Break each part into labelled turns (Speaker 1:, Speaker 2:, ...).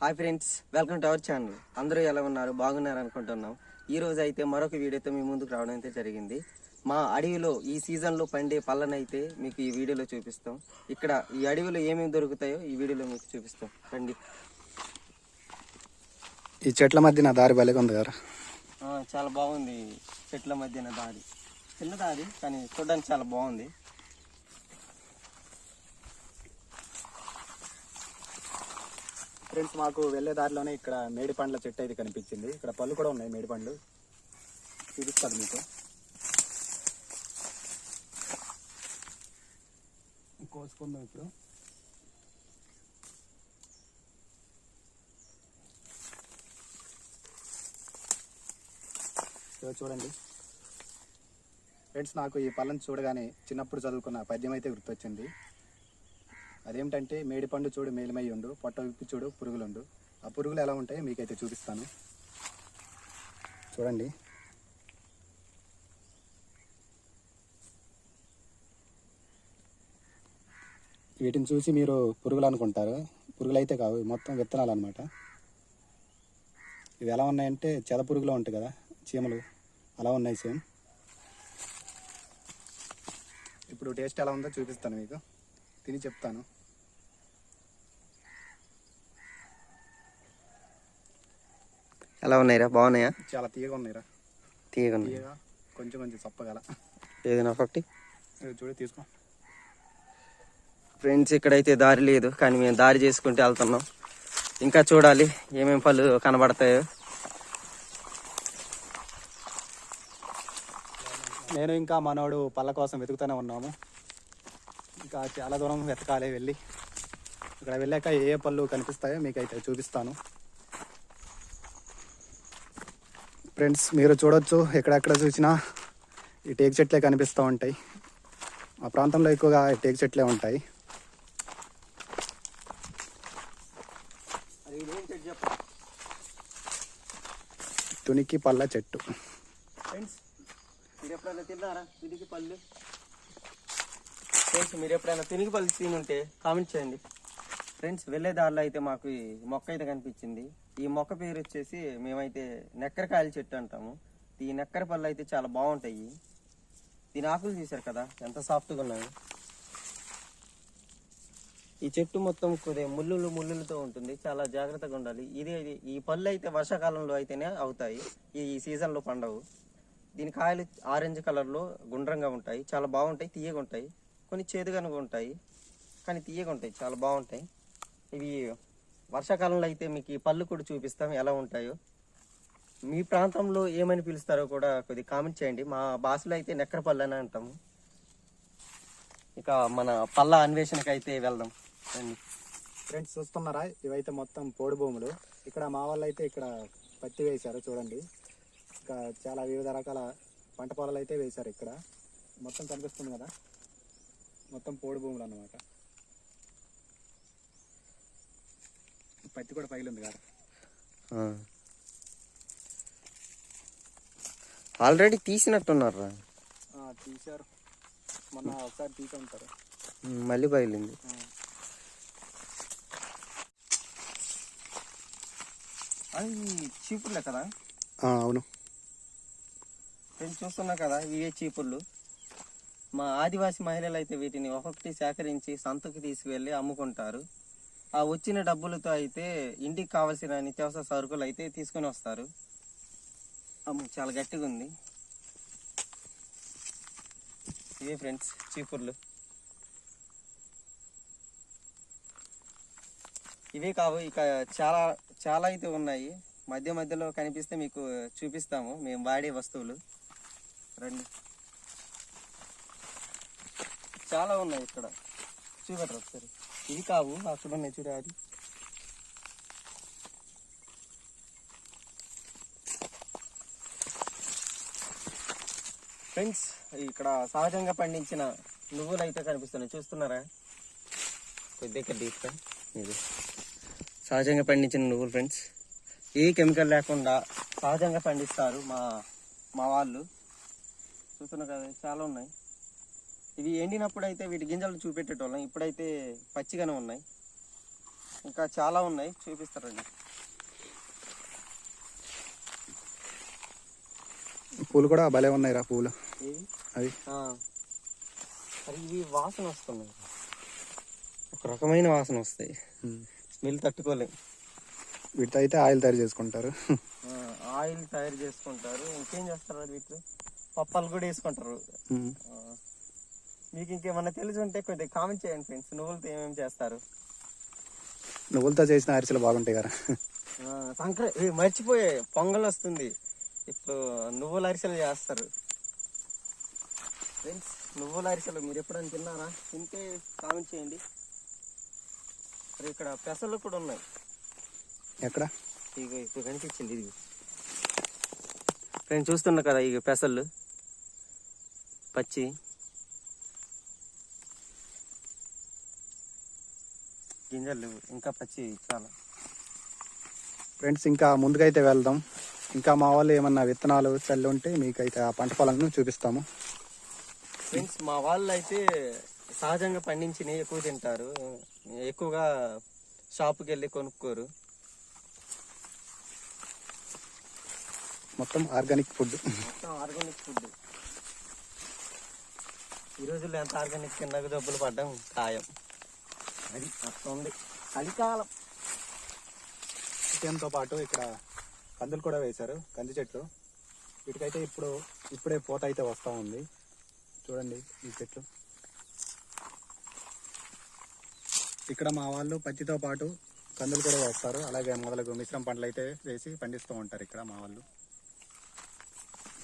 Speaker 1: Hi friends welcome to our channel అందరూ ఎలా ఉన్నారు? బాగున్నారు అనుకుంటున్నాం. ఈ రోజు అయితే మరొక వీడియోతో మీ ముందుకు రావడం అయితే జరిగింది. మా అడవిలో ఈ సీజన్లో పండే పళ్ళనైతే మీకు ఈ వీడియోలో చూపిస్తాం. ఇక్కడ ఈ అడవిలో ఏమేమి దొరుకుతాయో ఈ వీడియోలో మీకు చూపిస్తాం. రండి.
Speaker 2: ఈ చెట్ల మధ్య నా దారి భలేగా ఉంది కదా
Speaker 1: చాలా బాగుంది. చెట్ల మధ్యన దారి. చిన్న దారి కానీ చూడడానికి చాలా బాగుంది.
Speaker 2: ఫ్రెండ్స్ మాకు వెళ్ళే దారిలోనే ఇక్కడ మేడి పండ్ల చెట్టు అయితే కనిపించింది. ఇక్కడ పళ్ళు కూడా ఉన్నాయి మేడి పండ్లు. చూపిస్తాను మీకు. కోసుకుందాం ఇప్పుడు. చూడండి. ఫ్రెండ్స్ నాకు ఈ పళ్ళని చూడగానే చిన్నప్పుడు చదువుకున్న పద్యం అయితే గుర్తొచ్చింది. అదేమిటంటే మేడిపండు చూడు మేలిమై ఉండు పొట్ట విప్పి చూడు పురుగులుండు. ఆ పురుగులు ఎలా ఉంటాయో మీకైతే చూపిస్తాను. చూడండి. వీటిని చూసి మీరు పురుగులు అనుకుంటారు. పురుగులు అయితే కావు మొత్తం విత్తనాలు అనమాట ఇవి ఎలా ఉన్నాయంటే చెద పురుగులు ఉంటాయి కదా చీమలు. అలా ఉన్నాయి సేమ్. ఇప్పుడు టేస్ట్ ఎలా ఉందో చూపిస్తాను మీకు. తిని చెప్తాను.
Speaker 1: ఎలా ఉన్నాయిరా? బాగున్నాయా?
Speaker 2: చాలా తీయగా ఉన్నాయిరా.
Speaker 1: తీయగా ఉన్నాయి.
Speaker 2: కొంచెం కొంచెం చప్పగల.
Speaker 1: ఏదైనా ఒకటి?
Speaker 2: చూడు తీసుకో.
Speaker 1: ఫ్రెండ్స్ ఇక్కడైతే దారి లేదు కానీ మేము దారి చేసుకుంటూ వెళ్తున్నాం. ఇంకా చూడాలి ఏమేం పళ్ళు కనబడతాయో.
Speaker 2: నేను ఇంకా మనోడు పళ్ళ కోసం వెతుకుతూనే ఉన్నాము. ఇంకా చాలా దూరం వెతకాలి వెళ్ళి. ఇక్కడ వెళ్ళాక ఏ ఏ పళ్ళు కనిపిస్తాయో మీకైతే చూపిస్తాను. ఫ్రెండ్స్ మీరు చూడొచ్చు ఎక్కడెక్కడ చూసినా ఈ టేక్ చెట్లే కనిపిస్తూ ఉంటాయి. మా ప్రాంతంలో ఎక్కువగా ఈ టేక్ చెట్లే ఉంటాయి. తునికి పళ్ళ చెట్టు.
Speaker 1: ఫ్రెండ్స్ మీరు ఎప్పుడైనా తిన్నారా? తిరిగి పళ్ళు? ఫ్రెండ్స్ మీరు ఎప్పుడైనా తిరిగి పళ్ళు తిని ఉంటే కామెంట్ చేయండి. ఫ్రెండ్స్ వెళ్ళే దారిలో అయితే మాకు మొక్క అయితే కనిపించింది. ఈ మొక్క పేరు వచ్చేసి మేమైతే నెక్కరకాయల చెట్టు అంటాము. ఈ నెక్కర పళ్ళు అయితే చాలా బాగుంటాయి. దీని ఆకులు చూసారు కదా ఎంత సాఫ్ట్గా ఉన్నాయి. ఈ చెట్టు మొత్తం కొద్దిగా ముళ్ళులు ముళ్ళులతో ఉంటుంది చాలా జాగ్రత్తగా ఉండాలి. ఇది ఈ పళ్ళు అయితే వర్షాకాలంలో అయితేనే అవుతాయి. ఈ సీజన్లో పండవు. దీని కాయలు ఆరెంజ్ కలర్లో గుండ్రంగా ఉంటాయి చాలా బాగుంటాయి తీయగా ఉంటాయి కొన్ని చేదుగనుగా ఉంటాయి కానీ తీయగా ఉంటాయి చాలా బాగుంటాయి. ఇవి వర్షాకాలంలో అయితే మీకు ఈ పళ్ళు కూడా చూపిస్తాం ఎలా ఉంటాయో. మీ ప్రాంతంలో ఏమని పిలుస్తారో కూడా కొద్దిగా కామెంట్ చేయండి. మా భాషలో అయితే నెక్కర పళ్ళు అని అంటాము. ఇక మన పళ్ళ అన్వేషణకి అయితే వెళ్దాం.
Speaker 2: ఫ్రెండ్స్ చూస్తున్నారా? ఇవైతే మొత్తం పోడు భూములు. ఇక్కడ మా వాళ్ళు అయితే ఇక్కడ పత్తి వేశారు చూడండి. ఇంకా చాలా వివిధ రకాల పంట పొలాలు అయితే వేశారు ఇక్కడ. మొత్తం కనిపిస్తుంది కదా? మొత్తం పోడు భూములు అన్నమాట. పత్తి కూడా పగిలింది కదా.
Speaker 1: ఆల్రెడీ తీసినట్టున్నారా
Speaker 2: తీశారు. మొన్న ఒకసారి తీసి ఉంటారు.
Speaker 1: మళ్ళీ బయలుంది అది చీపుర్లే కదా?
Speaker 2: అవును.
Speaker 1: ఫ్రెండ్స్ చూస్తున్నా కదా ఇవే చీపుర్లు. మా ఆదివాసి మహిళలు అయితే వీటిని ఒక్కొక్కటి సేకరించి సంతకు తీసుకువెళ్ళి అమ్ముకుంటారు. ఆ వచ్చిన డబ్బులతో అయితే ఇంటికి కావాల్సిన నిత్యావసర సరుకులు అయితే తీసుకొని వస్తారు. చాలా గట్టిగా ఉంది. ఇవే ఫ్రెండ్స్ చీపుర్లు. ఇవే కావు ఇక చాలా చాలా అయితే ఉన్నాయి. మధ్య మధ్యలో కనిపిస్తే మీకు చూపిస్తాము. మేము వాడే వస్తువులు. రండి. చాలా ఉన్నాయి ఇక్కడ. చూపెట్టరు ఒకసారి? ఇవి కావు అక్కడ ఉన్నాయి చూడాలి ఫ్రెండ్స్ ఇక్కడ సహజంగా పండించిన నువ్వులు అయితే కనిపిస్తున్నాయి. చూస్తున్నారా? కొద్దిగా ఇక్కడ తీసుకో ఇది. సహజంగా పండించిన నువ్వులు ఫ్రెండ్స్ ఏ కెమికల్ లేకుండా సహజంగా పండిస్తారు మా మా వాళ్ళు. చూస్తున్నారు కదా చాలా ఉన్నాయి. ఇవి ఎండినప్పుడు అయితే వీటి గింజలు చూపెట్టేటోళ్ళం. ఇప్పుడైతే పచ్చిగానే ఉన్నాయి. ఇంకా చాలా ఉన్నాయి. చూపిస్తారండి.
Speaker 2: పూలు కూడా భలే ఉన్నాయి రా పూలు అవి.
Speaker 1: మరి ఇవి వాసన వస్తున్నాయి. ఒక రకమైన వాసన వస్తాయి. స్మెల్ తట్టుకోలేం.
Speaker 2: వీటితో అయితే ఆయిల్ తయారు చేసుకుంటారు.
Speaker 1: ఆయిల్ తయారు చేసుకుంటారు. ఇంకేం చేస్తారు వీటిలో? పప్పాలు కూడా వేసుకుంటారు. మీకు ఇంకేమన్నా తెలిసి ఉంటే కొద్దిగా కామెంట్ చేయండి ఫ్రెండ్స్ నువ్వులతో ఏమేమి చేస్తారు?
Speaker 2: నువ్వులతో చేసిన అరిసెలు బాగుంటాయి కదా.
Speaker 1: ఆ, సంక్రా ఏ, మర్చిపోయే పొంగల్ వస్తుంది. ఇప్పుడు నువ్వుల అరిసెలు చేస్తారు. ఫ్రెండ్స్ నువ్వుల అరిసెలు మీరు ఎప్పుడైనా తిన్నారా? తింటే కామెంట్ చేయండి. మరి ఇక్కడ పెసలు కూడా ఉన్నాయి.
Speaker 2: ఎక్కడ?
Speaker 1: ఇగో ఇప్పుడు కనిపించింది ఇది నేను చూస్తున్నా కదా ఇక పెసళ్ళు. పచ్చి. గింజలు లేవు. ఇంకా పచ్చి చాలా.
Speaker 2: ఫ్రెండ్స్ ఇంకా ముందుకైతే వెళ్దాం. ఇంకా మా వాళ్ళు ఏమన్నా విత్తనాలు చల్లి ఉంటే మీకైతే ఆ పంట పొలాలను చూపిస్తాము.
Speaker 1: ఫ్రెండ్స్ మా వాళ్ళు అయితే సహజంగా పండించినవి ఎక్కువ తింటారు. ఎక్కువగా షాపుకి వెళ్ళి కొనుక్కోరు.
Speaker 2: మొత్తం ఆర్గానిక్ ఫుడ్.
Speaker 1: మొత్తం ఆర్గానిక్ ఫుడ్. ఈ రోజుల్లో ఎంత ఆర్గానిక్ తిన్నాక డబ్బులు పడ్డం ఖాయం. అది వస్తుంది చలికాలం.
Speaker 2: చికెన్తో పాటు ఇక్కడ కందులు కూడా వేశారు. కంది చెట్లు. వీటికైతే ఇప్పుడు ఇప్పుడే పూత అయితే వస్తూ ఉంది. చూడండి ఈ చెట్లు. ఇక్కడ మా వాళ్ళు పత్తితో పాటు కందులు కూడా వేస్తారు. అలాగే మొదలగు మిశ్రమ పంటలు అయితే వేసి పండిస్తూ ఉంటారు ఇక్కడ మా వాళ్ళు.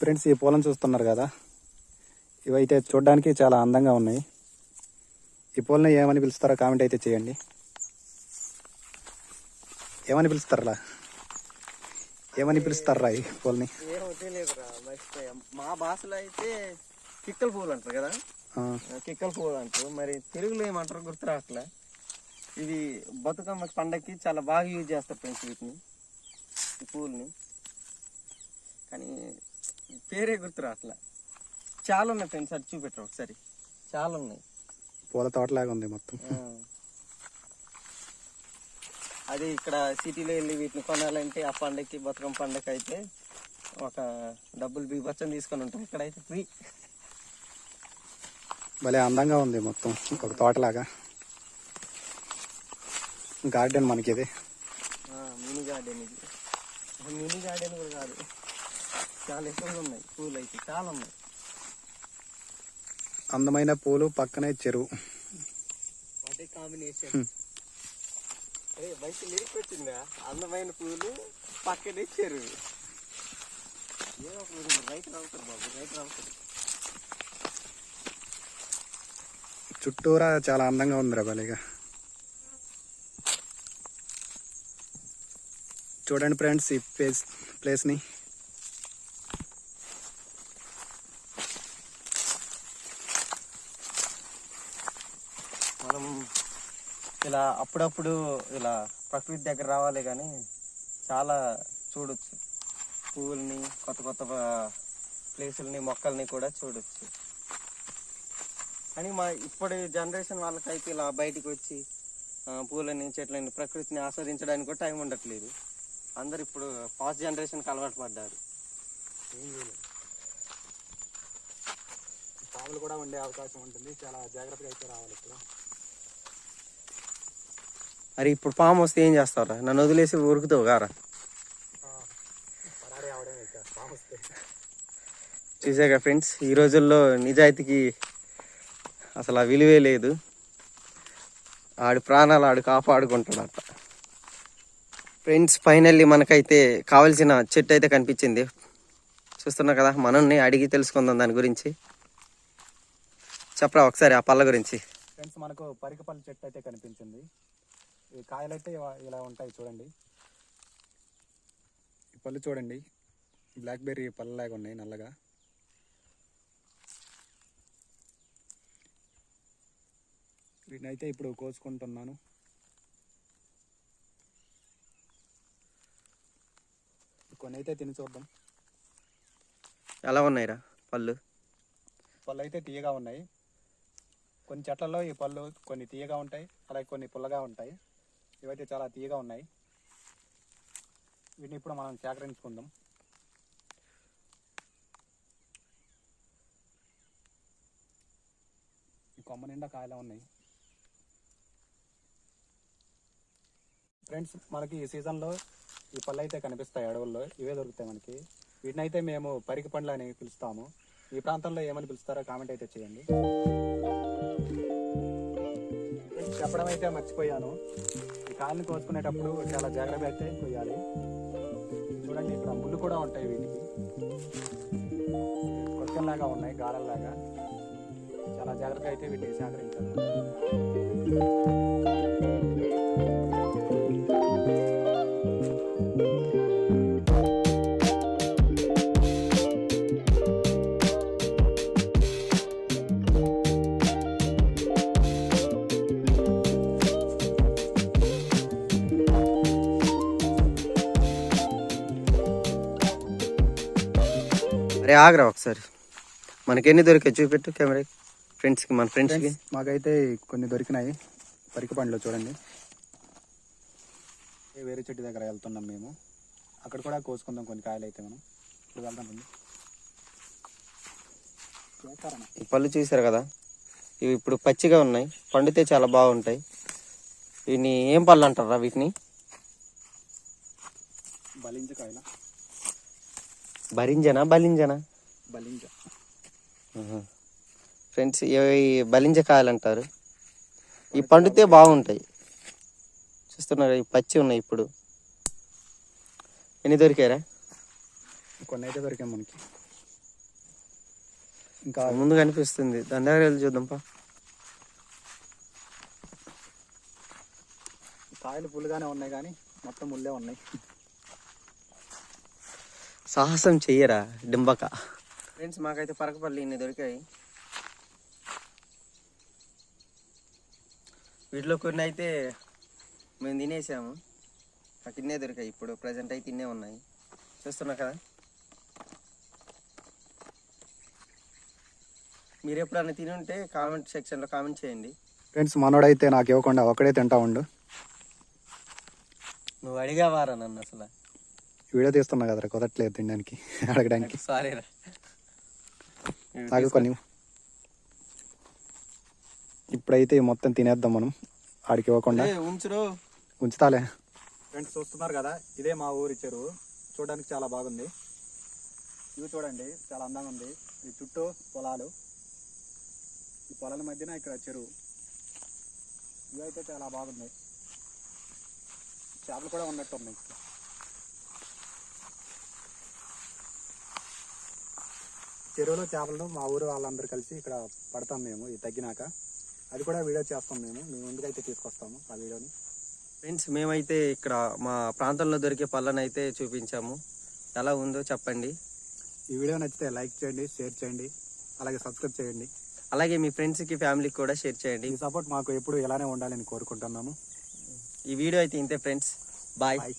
Speaker 2: ఫ్రెండ్స్ ఈ పూలను చూస్తున్నారు కదా? ఇవైతే చూడడానికి చాలా అందంగా ఉన్నాయి. ఈ పూలని ఏమని పిలుస్తారో కామెంట్ అయితే చేయండి. ఏమని పిలుస్తారా ఏమని పిలుస్తారా ఈ పూలని?
Speaker 1: మా భాషలో అయితే కిక్కల పువ్వులు అంటారు కదా? కిక్కల పువ్వులు అంటారు. మరి తెలుగులో ఏమంటారు గుర్తు రావట్లే. ఇది బతుకమ్మ పండగకి చాలా బాగా యూజ్ చేస్తారు ఫ్రెండ్స్ వీటిని ఈ పువ్వుల్ని కానీ పేరే గుర్తు రావట్లే. చాలా ఉన్నాయి ఫ్రెండ్స్ అది చూపెట్టరు ఒకసారి. చాలా ఉన్నాయి.
Speaker 2: పూల తోటలాగా ఉంది మొత్తం.
Speaker 1: అది ఇక్కడ సిటీలో వెళ్ళి వీటిని కొనాలంటే ఆ పండగకి బతుకమ్మ పండగ అయితే ఒక డబ్బులు బీభత్సం తీసుకొని ఉంటాం. ఇక్కడైతే ఫ్రీ.
Speaker 2: భలే అందంగా ఉంది మొత్తం ఒక తోటలాగా. గార్డెన్ మనకి ఇది
Speaker 1: మినీ గార్డెన్ ఇది. మినీ గార్డెన్ కూడా కాదు. చాలా ఎక్కువగా ఉన్నాయి. పూలు అయితే చాలా ఉన్నాయి.
Speaker 2: అందమైన పూలు పక్కనే చెరువు.
Speaker 1: అందమైన పూలు పక్కనే చెరువు.
Speaker 2: చుట్టూరా చాలా అందంగా ఉందిరా భలేగా చూడండి ఫ్రెండ్స్ ఈ ప్లేస్ ప్లేస్ని
Speaker 1: మనం ఇలా అప్పుడప్పుడు ఇలా ప్రకృతి దగ్గర రావాలి కానీ చాలా చూడొచ్చు. పువ్వుల్ని కొత్త కొత్త ప్లేసుల్ని మొక్కల్ని కూడా చూడొచ్చు. కానీ మా ఇప్పటి జనరేషన్ వాళ్ళకైతే ఇలా బయటికి వచ్చి పూలని చెట్లని ప్రకృతిని ఆస్వాదించడానికి కూడా టైం ఉండట్లేదు. అందరు ఇప్పుడు పాస్ట్ జనరేషన్కి అలవాటు పడ్డారు. ఏం
Speaker 2: పాములు కూడా ఉండే అవకాశం ఉంటుంది. చాలా జాగ్రత్తగా అయితే రావాలి ఇప్పుడు.
Speaker 1: మరి ఇప్పుడు పాము వస్తే ఏం చేస్తారా నన్ను వదిలేసి ఉరుకుతావు గారా.
Speaker 2: పరారీ
Speaker 1: చూసాక ఫ్రెండ్స్ ఈ రోజుల్లో నిజాయితీకి అసలు ఆ విలువే లేదు. ఆడి ప్రాణాలు ఆడు కాపాడుకుంటాడట. ఫ్రెండ్స్ ఫైనల్లీ మనకైతే కావాల్సిన చెట్టు అయితే కనిపించింది. చూస్తున్నా కదా మనల్ని అడిగి తెలుసుకుందాం దాని గురించి. చెప్పరా ఒకసారి ఆ పళ్ళ గురించి?
Speaker 2: ఫ్రెండ్స్ మనకు పరికపల్లి చెట్టు అయితే కనిపించింది. ఈ కాయలు అయితే ఇవ- ఇలా ఉంటాయి చూడండి. ఈ పళ్ళు చూడండి. బ్లాక్ బెర్రీ పళ్ళలాగా ఉన్నాయి నల్లగా. వీటిని అయితే ఇప్పుడు కోసుకుంటున్నాను. కొన్ని అయితే తిని చూద్దాం.
Speaker 1: ఎలా ఉన్నాయిరా పళ్ళు?
Speaker 2: పళ్ళు అయితే తీయగా ఉన్నాయి. కొన్ని చెట్లలో ఈ పళ్ళు కొన్ని తీయగా ఉంటాయి అలాగే కొన్ని పుల్లగా ఉంటాయి. ఇవైతే చాలా తీయగా ఉన్నాయి. వీటిని ఇప్పుడు మనం సేకరించుకుందాం. ఈ కొమ్మ నిండా కాయలా ఉన్నాయి. ఫ్రెండ్స్ మనకి ఈ సీజన్లో ఈ పళ్ళు అయితే కనిపిస్తాయి అడవుల్లో. ఇవే దొరుకుతాయి మనకి. వీటిని అయితే మేము పరికి పండ్లు అని పిలుస్తాము. ఈ ప్రాంతంలో ఏమని పిలుస్తారో కామెంట్ అయితే చేయండి. చెప్పడం అయితే మర్చిపోయాను. కాళ్ళని కోసుకునేటప్పుడు చాలా జాగ్రత్త అయితే కొయ్యాలి. చూడండి ఇక్కడ ముళ్ళు కూడా ఉంటాయి వీటికి. కొరకంలాగా ఉన్నాయి గాలల్లాగా చాలా జాగ్రత్తగా అయితే వీటిని సేకరించాలి.
Speaker 1: అరే ఆగ్రా ఒకసారి. మనకి ఎన్ని దొరికాయి? చూపెట్టు కెమెరా. ఫ్రెండ్స్కి మన ఫ్రెండ్స్కి.
Speaker 2: ఫ్రెండ్స్ మాకైతే కొన్ని దొరికినాయి. పరికి పండ్లు చూడండి. వేరే చెట్టు దగ్గర వెళ్తున్నాం మేము. అక్కడ కూడా కోసుకుందాం కొన్ని కాయలు అయితే మనం. ఇప్పుడు వెళ్దాం.
Speaker 1: ఈ పళ్ళు చూసారు కదా? ఇవి ఇప్పుడు పచ్చిగా ఉన్నాయి. పండితే చాలా బాగుంటాయి. వీటిని ఏం పళ్ళు అంటారా వీటిని?
Speaker 2: బలింజ కాయల
Speaker 1: భరింజనా బలింజనా?
Speaker 2: బలింజ.
Speaker 1: ఫ్రెండ్స్ ఇవి బలింజ కాయలు అంటారు ఈ పండితే బాగుంటాయి. చూస్తున్నారు? ఈ పచ్చి ఉన్నాయి ఇప్పుడు. ఎన్ని దొరికారా
Speaker 2: కొన్ని అయితే దొరికాయి మనకి. ఇంకా
Speaker 1: ముందు కనిపిస్తుంది. దాని దగ్గర వెళ్ళి చూద్దాంపా
Speaker 2: కాయలు పుల్లుగానే ఉన్నాయి కానీ మొత్తం ముల్లే ఉన్నాయి.
Speaker 1: సాహసం చెయ్యరా డింబక. ఫ్రెండ్స్ మాకైతే పరకపల్లి ఇన్ని దొరికాయి. వీటిలో కొన్ని అయితే మేము తినేసాము. నాకు ఇన్నే దొరికాయి ఇప్పుడు ప్రజెంట్ అయితే ఇన్నే ఉన్నాయి. చూస్తున్నా కదా? మీరు ఎప్పుడైనా తిని ఉంటే కామెంట్ సెక్షన్లో కామెంట్ చేయండి.
Speaker 2: ఫ్రెండ్స్ మనోడైతే నాకు ఇవ్వకుండా ఒకడే తింటా ఉండు.
Speaker 1: నువ్వు అడిగావారా నన్ను అసలు?
Speaker 2: వీడియో తీస్తున్నా కదరా కుదరట్లేదు తినడానికి అడగడానికి.
Speaker 1: సారీ
Speaker 2: నాకు కొన్ని. ఇప్పుడైతే మొత్తం తినేద్దాం మనం ఆడికి ఇవ్వకుండా. ఉంచుతాలే. ఫ్రెండ్స్ చూస్తున్నారు కదా ఇదే మా ఊరి చెరువు. చూడడానికి చాలా బాగుంది. ఇవి చూడండి చాలా అందంగా ఉంది. ఈ చుట్టూ పొలాలు. ఈ పొలాల మధ్యన ఇక్కడ చెరువు. ఇవి అయితే చాలా బాగుంది. చేపలు కూడా ఉన్నట్టు ఉన్నాయి. చెరువులో చేపలను మా ఊరు వాళ్ళందరూ కలిసి ఇక్కడ పడతాం మేము ఇది తగ్గినాక. అది కూడా వీడియో చేస్తాం మేము మీ ముందుకైతే తీసుకొస్తాము ఆ వీడియోని.
Speaker 1: ఫ్రెండ్స్ మేమైతే ఇక్కడ మా ప్రాంతంలో దొరికే పళ్ళను అయితే చూపించాము. ఎలా ఉందో చెప్పండి.
Speaker 2: ఈ వీడియో నచ్చితే లైక్ చేయండి షేర్ చేయండి అలాగే సబ్స్క్రైబ్ చేయండి.
Speaker 1: అలాగే మీ ఫ్రెండ్స్కి ఫ్యామిలీకి కూడా షేర్ చేయండి.
Speaker 2: ఈ సపోర్ట్ మాకు ఎప్పుడు ఇలానే ఉండాలని కోరుకుంటున్నాము.
Speaker 1: ఈ వీడియో అయితే ఇంతే ఫ్రెండ్స్ బాయ్
Speaker 2: బాయ్